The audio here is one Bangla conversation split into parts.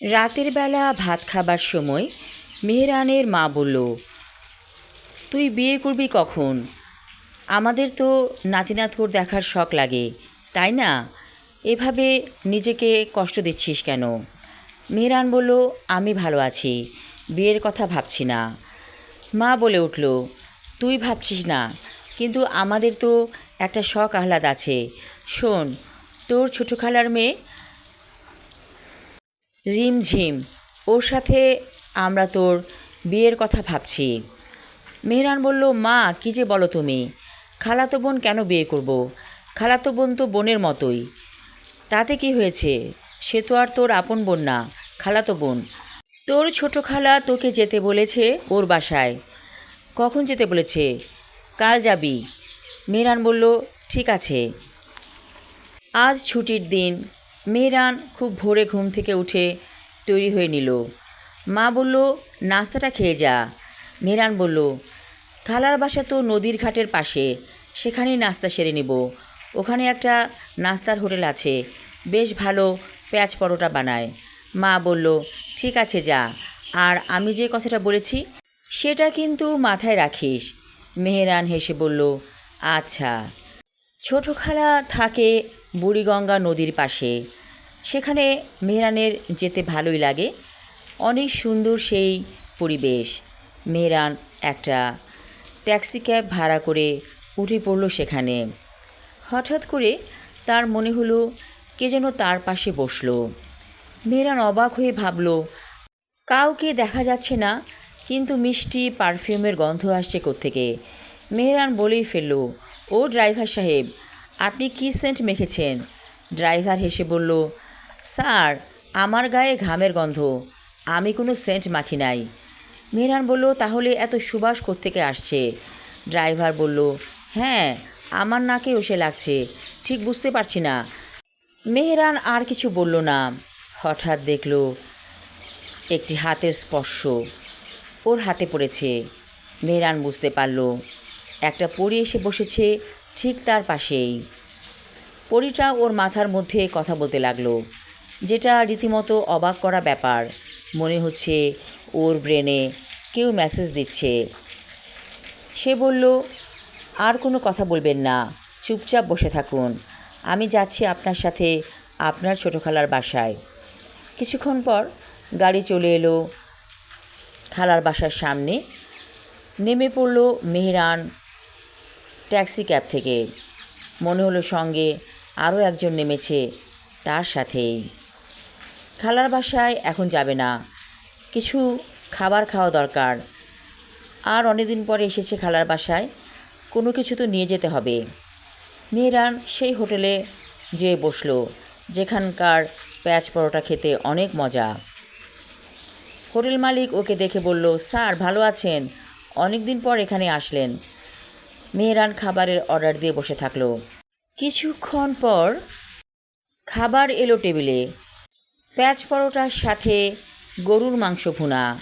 রাতের বেলা ভাত খাবার সময় মেহরানের মা বলল, তুই বিয়ে করবি কখন? আমাদের তো নাতি নাতকুর দেখার শখ লাগে, তাই না? এভাবে নিজেকে কষ্ট দিচ্ছিস কেন? মেহরান বলল, আমি ভালো আছি, বিয়ের কথা ভাবছি না। মা বলে উঠল, তুই ভাবছিস না, কিন্তু আমাদের তো একটা শখ আহ্লাদ আছে। শোন, তোর ছোটো খালার মেয়ে রিমঝিম। ওর সাথে আমরা তোর বিয়ের কথা ভাবছি। মেহরান বলল, মা, কী যে বলো তুমি? খালাতো বোন কেন বিয়ে করব? খালাতো বোন তো বোনের মতোই। তাতে কি হয়েছে? সে তো আর তোর আপন বোন না, খালাতো বোন। তোর ছোট খালা তোকে যেতে বলেছে ওর বাসায়। কখন যেতে বলেছে? কাল যাবি। মেহরান বলল, ঠিক আছে। আজ ছুটির দিন মেহরান খুব ভোরে ঘুম থেকে উঠে তৈরি হয়ে নিল। মা বলল, নাস্তাটা খেয়ে যা। মেহরান বলল, খালার বাসা তো নদীর ঘাটের পাশে, সেখানেই নাস্তা সেরে নিব। ওখানে একটা নাস্তার হোটেল আছে, বেশ ভালো পেঁয়াজ পরোটা বানায়। মা বলল, ঠিক আছে, যা। আর আমি যে কথাটা বলেছি, সেটা কিন্তু মাথায় রাখিস। মেহরান হেসে বলল আচ্ছা। ছোট খালা থাকে বুড়িগঙ্গা নদীর পাশে সেখানে মেহরানের যেতে ভালোই লাগে। অনেক সুন্দর সেই পরিবেশ। মেহরান একটা ট্যাক্সি ক্যাব ভাড়া করে উঠে পড়ল সেখানে। হঠাৎ করে তার মনে হলো কে যেন তার পাশে বসল। মেহরান অবাক হয়ে ভাবল, কাউকে দেখা যাচ্ছে না, কিন্তু মিষ্টি পারফিউমের গন্ধ আসছে কোত্থেকে? মেহরান বলেই ফেলল, ও ড্রাইভার সাহেব, আপনি কী সেন্ট মেখেছেন? ড্রাইভার হেসে বলল স্যার, আমার গায়ে ঘামের গন্ধ। আমি কোনো সেন্ট মাখি নাই। মেহরান বলল, তাহলে এত সুবাস কোত্থেকে আসছে? ড্রাইভার বলল হ্যাঁ আমার নাকে ওসে লাগছে। ঠিক বুঝতে পারছি না। মেহরান আর কিছু বলল না। হঠাৎ দেখল, একটি হাতের স্পর্শ ওর হাতে পড়েছে। মেহরান বুঝতে পারল, একটা পরি এসে বসেছে ঠিক তার পাশেই। পরিটা ওর মাথার মধ্যে কথা বলতে লাগল। যেটা রীতিমতো অবাক করা ব্যাপার। মনে হচ্ছে ওর ব্রেনে কেউ মেসেজ দিচ্ছে। সে বলল, আর কোনো কথা বলবেন না, চুপচাপ বসে থাকুন। আমি যাচ্ছি আপনার সাথে আপনার ছোটো খালার বাসায়। কিছুক্ষণ পর গাড়ি চলে এলো খালার বাসার সামনে। নেমে পড়ল মেহরান ট্যাক্সি ক্যাব থেকে। মনে হলো সঙ্গে আরও একজন নেমেছে তার সাথেই। খালার বাসায় এখন যাবে না। কিছু খাবার খাওয়া দরকার। আর অনেকদিন পরে এসেছে খালার বাসায়। কোনো কিছু তো নিয়ে যেতে হবে। মেহরান সেই হোটেলে যেয়ে বসল, যেখানকার প্যাঁচ পরোটা খেতে অনেক মজা। হোটেল মালিক ওকে দেখে বলল, স্যার, ভালো আছেন? অনেক দিন পর এখানে আসলেন। মেহরান খাবারের অর্ডার দিয়ে বসে থাকল। কিছুক্ষণ পর খাবার এলো টেবিলে। প্যাঁচ পরোটার সাথে গরুর মাংস ভুনা।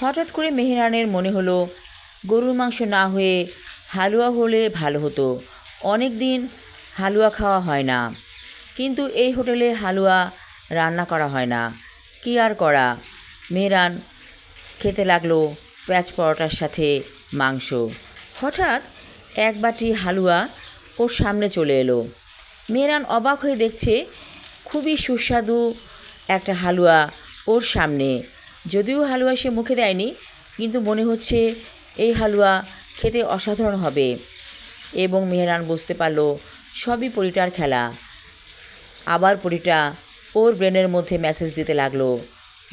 হঠাৎ করে মেহরানের মনে হলো, গরুর মাংস না হয়ে হালুয়া হলে ভালো হতো। অনেক দিন হালুয়া খাওয়া হয় না। কিন্তু এই হোটেলে হালুয়া রান্না করা হয় না। কি আর করা? মেহরান খেতে লাগল প্যাঁচ পরোটার সাথে মাংস। হঠাৎ এক বাটি হালুয়া ওর সামনে চলে এলো। মেহরান অবাক হয়ে দেখছে, খুবই সুস্বাদু একটা হালুয়া ওর সামনে। যদিও হালুয়া সে মুখে দেয়নি, কিন্তু মনে হচ্ছে এই হালুয়া খেতে অসাধারণ হবে। এবং মেহরান বুঝতে পারল, সবই পরিটার খেলা। আবার পরিটা ওর ব্রেনের মধ্যে মেসেজ দিতে লাগল,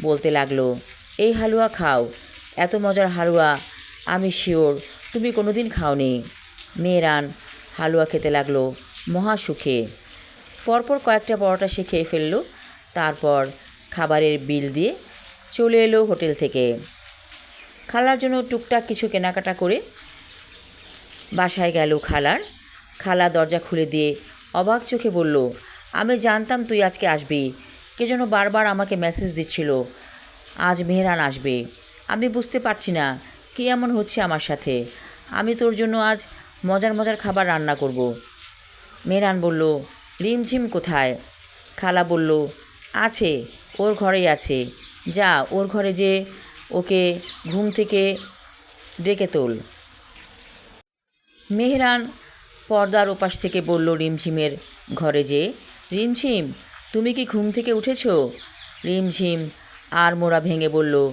বলতে লাগল, এই হালুয়া খাও, এত মজার হালুয়া, আমি শিওর তুমি কোনোদিন খাওনি। মেহরান হালুয়া খেতে লাগল, মহা সুখে। পরপর কয়েকটা পরোটা সে খেয়ে ফেলল তারপর খাবারের বিল দিয়ে চলে এলো হোটেল থেকে। খালার জন্য টুকটাক কিছু কেনাকাটা করে বাসায় গেল খালার। খালা দরজা খুলে দিয়ে অবাক চোখে বলল, আমি জানতাম তুই আজকে আসবি। কে যেন বারবার আমাকে মেসেজ দিচ্ছিল, আজ মেহরান আসবে। আমি বুঝতে পারছি না, কী এমন হচ্ছে আমার সাথে। আমি তোর জন্য আজ মজার মজার খাবার রান্না করব। মেহরান বলল, রিমঝিম কোথায়? খালা বলল আছে, ওর ঘরেই আছে। যা, ওর ঘরে যে ওকে ঘুম থেকে ডেকে তোল। মেহরান পর্দার ওপাশ থেকে বলল, রিমঝিমের ঘরে যে রিমঝিম, তুমি কি ঘুম থেকে উঠেছো? রিমঝিম, আর মোড়া ভেঙে বলল,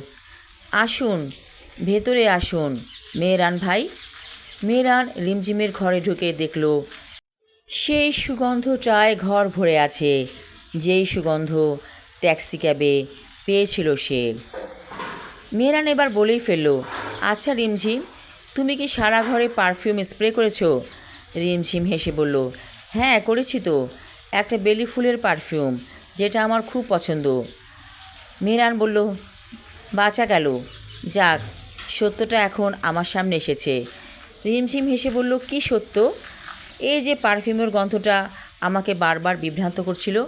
আসুন, ভেতরে আসুন, মেহরান ভাই। মেহরান রিমঝিমের ঘরে ঢুকে দেখল, সেই সুগন্ধটায় ঘর ভরে আছে। যেই সুগন্ধ ট্যাক্সি ক্যাবে পেয়েছিল সে। মেহরান এবার বলেই ফেলল আচ্ছা রিমঝিম, তুমি কি সারা ঘরে পারফিউম স্প্রে করেছ? রিমঝিম হেসে বলল হ্যাঁ করেছি তো। একটা বেলি ফুলের পারফিউম, যেটা আমার খুব পছন্দ। মেহরান বলল, বাঁচা গেল। যাক, সত্যটা এখন আমার সামনে এসেছে। রিমঝিম হেসে বলল, কি সত্য? এই যে পারফিউমের গন্ধটা আমাকে বারবার বিভ্রান্ত করছিল।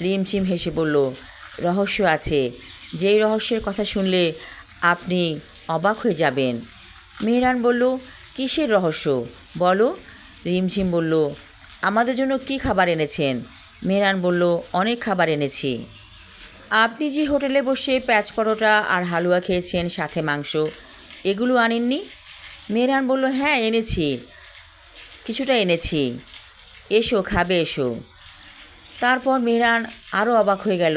রিমঝিম হেসে বলল, রহস্য আছে। যেই রহস্যের কথা শুনলে আপনি অবাক হয়ে যাবেন। মেহরান বলল, কিসের রহস্য? বলো। রিমঝিম বলল, আমাদের জন্য কি খাবার এনেছেন? মেহরান বলল, অনেক খাবার এনেছি। আপনি যে হোটেলে বসে প্যাঁচ পরোটা আর হালুয়া খেয়েছেন, সাথে মাংস, এগুলো আনেননি? মেহরান বলল হ্যাঁ এনেছি। কিছুটা এনেছি। এসো, খাবে, এসো। তারপর মেহরান আরও অবাক হয়ে গেল।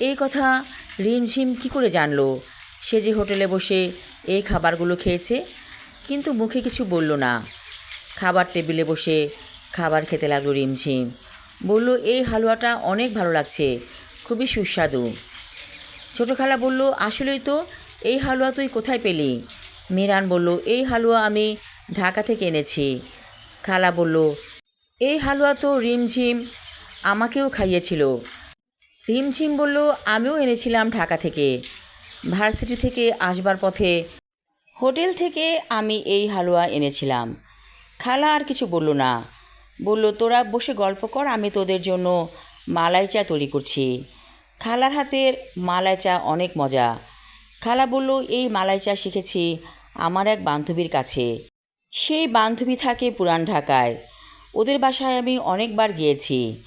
এই কথা রিমঝিম কী করে জানল? সে যে হোটেলে বসে এই খাবারগুলো খেয়েছে, কিন্তু মুখে কিছু বলল না। খাবার টেবিলে বসে খাবার খেতে লাগল রিমঝিম। বলল, এই হালুয়াটা অনেক ভালো লাগছে, খুবই সুস্বাদু। ছোটো খালা বলল, আসলেই তো, এই হালুয়া তুই কোথায় পেলি? মিরান বলল, এই হালুয়া আমি ঢাকা থেকে এনেছি। খালা বলল, এই হালুয়া তো রিমঝিম আমাকেও খাইয়েছিল। রিমঝিম বলল, আমিও এনেছিলাম ঢাকা থেকে। ভার্সিটি থেকে আসবার পথে হোটেল থেকে আমি এই হালুয়া এনেছিলাম। খালা আর কিছু বলল না। বলল, তোরা বসে গল্প কর, আমি তোদের জন্য মালাই চা তৈরি করছি। খালার হাতের মালাই চা অনেক মজা। খালা বলল, এই মালাই চা শিখেছি আমার এক বান্ধবীর কাছে। সেই বান্ধবী থাকে পুরান ঢাকায়। ওদের বাসায় আমি অনেকবার গিয়েছি।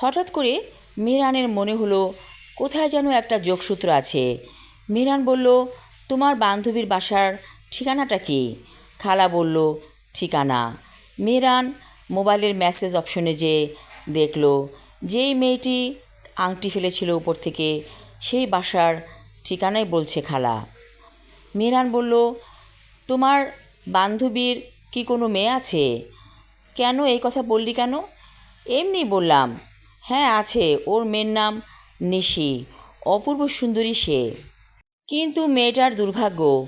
হঠাৎ করে মিরানের মনে হলো, কোথায় যেন একটা যোগসূত্র আছে। মিরান বলল, তোমার বান্ধবীর বাসার ঠিকানাটা কি? খালা বলল, ঠিকানা। মিরান মোবাইলের মেসেজ অপশনে যে দেখল, যেই মেয়েটি আংটি ফেলেছিল উপর থেকে, সেই বাসার ঠিকানাই বলছে খালা। মিরান বলল, তোমার বান্ধবীর কি কোনো মেয়ে আছে? কেন এই কথা বললি কেন? এমনি বললাম হ্যাঁ আছে। ওর মেয়ের নাম নিশি। অপূর্ব সুন্দরী সে। কিন্তু মেয়েটার দুর্ভাগ্য,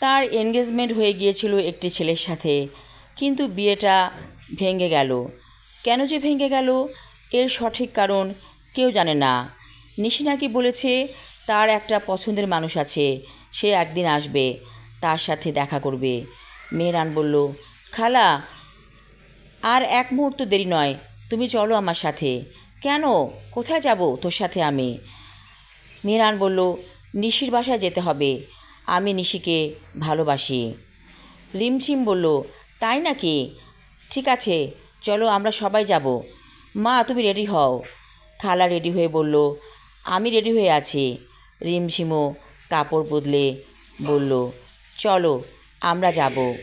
তার এনগেজমেন্ট হয়ে গিয়েছিল একটি ছেলের সাথে। কিন্তু বিয়েটা ভেঙে গেল। কেন যে ভেঙে গেল, এর সঠিক কারণ কেউ জানে না। নিশি নাকি বলেছে, তার একটা পছন্দের মানুষ আছে। সে একদিন আসবে, তার সাথে দেখা করবে। মেহরান বলল, খালা, আর এক মুহূর্ত দেরি নয়। তুমি চলো আমার সাথে। কেন? কোথায় যাব তোর সাথে আমি? মেহরান বলল, নিশির বাসায় যেতে হবে। আমি নিশিকে ভালোবাসি। রিমঝিম বলল, তাই নাকি? ঠিক আছে, চলো আমরা সবাই যাব। মা, তুমি রেডি হও। খালা রেডি হয়ে বলল, আমি রেডি হয়ে আছি। রিমঝিমও কাপড় বদলে বলল, চলো আমরা যাব।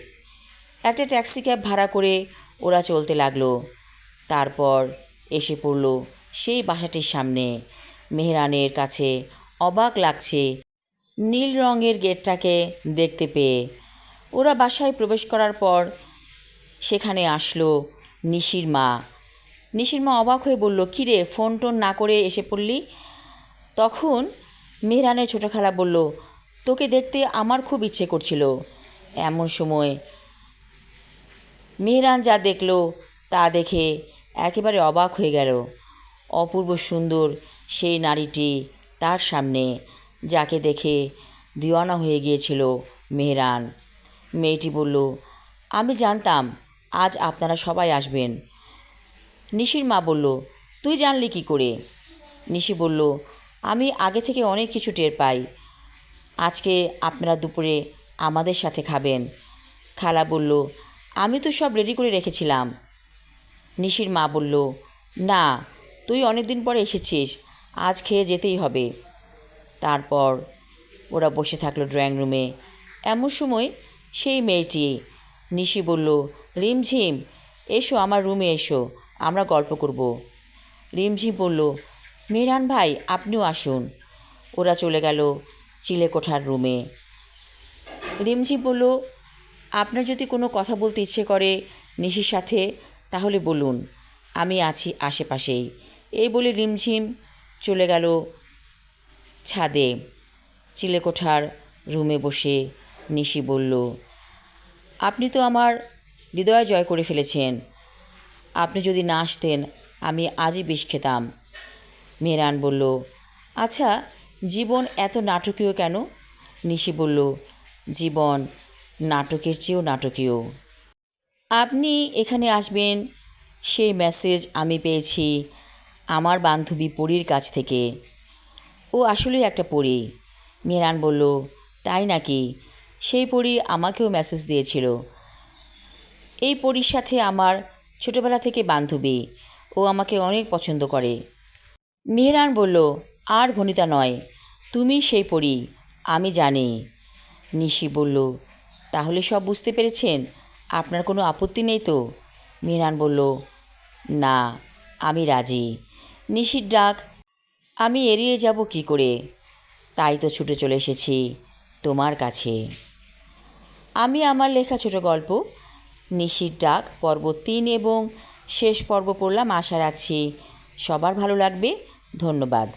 একটা ট্যাক্সি ক্যাব ভাড়া করে ওরা চলতে লাগল। তারপর এসে পড়ল সেই বাসাটির সামনে। মেহরানের কাছে অবাক লাগছে নীল রঙের গেটটাকে দেখতে পেয়ে। ওরা বাসায় প্রবেশ করার পর সেখানে আসলো নিশির মা। নিশির মা অবাক হয়ে বলল কিরে ফোন টোন না করে এসে পড়লি? তখন মেহরানের ছোটো খালা বলল, তোকে দেখতে আমার খুব ইচ্ছে করছিল। এমন সময় মেহরান যা দেখল তা দেখে একেবারে অবাক হয়ে গেল। অপূর্ব সুন্দর সেই নারীটি তার সামনে, যাকে দেখে দিওয়ানা হয়ে গিয়েছিল মেহরান। মেয়েটি বলল, আমি জানতাম আজ আপনারা সবাই আসবেন। নিশির মা বলল, তুই জানলি কি করে? নিশি বলল, আমি আগে থেকে অনেক কিছু টের পাই। আজকে আপনারা দুপুরে আমাদের সাথে খাবেন। খালা বলল, আমি তো সব রেডি করে রেখেছিলাম। নিশির মা বলল, না, তুই অনেক দিন পরে এসেছিস, আজ খেয়ে যেতেই হবে। তারপর ওরা বসে থাকল ড্রয়িং রুমে। এমন সময় সেই মেয়েটি, নিশি বলল, রিমঝিম, এসো আমার রুমে এসো, আমরা গল্প করব। রিমঝিম বলল, মেহরান ভাই, আপনিও আসুন। ওরা চলে গেল চিলেকোঠার রুমে। রিমঝিম বলল, আপনার যদি কোনো কথা বলতে ইচ্ছে করে নিশির সাথে তাহলে বলুন, আমি আছি আশেপাশেই। এই বলে রিমঝিম চলে গেল ছাদে। চিলেকোঠার রুমে বসে নিশি বলল, আপনি তো আমার হৃদয় জয় করে ফেলেছেন। আপনি যদি না আসতেন, আমি আজই বিষ খেতাম। মেহরান বলল আচ্ছা জীবন এত নাটকীয় কেন? নিশি বলল, জীবন নাটকের চেয়েও নাটকীয়। আপনি এখানে আসবেন, সেই মেসেজ আমি পেয়েছি আমার বান্ধবী পরীর কাছ থেকে। ও আসলেই একটা পরী। মেহরান বলল, তাই নাকি? সেই পরী আমাকেও মেসেজ দিয়েছিল। এই পরীর সাথে আমার ছোটবেলা থেকে বান্ধবী। ও আমাকে অনেক পছন্দ করে। মেহরান বলল, আর ভনিতা নয় তুমি সেই পরী, আমি জানি। নিশি বলল, তাহলে সব বুঝতে পেরেছেন? আপনার কোনো আপত্তি নেই তো? মেহরান বলল, না, আমি রাজি। নিশির ডাক, আমি এড়িয়ে যাব কি করে? তাই তো ছুটে চলে এসেছি তোমার কাছে। আমি আমার লেখা ছোট গল্প, নিশির ডাক, পর্ব তিন এবং শেষ পর্ব পড়লাম। আশা রাখছি সবার ভালো লাগবে। ধন্যবাদ।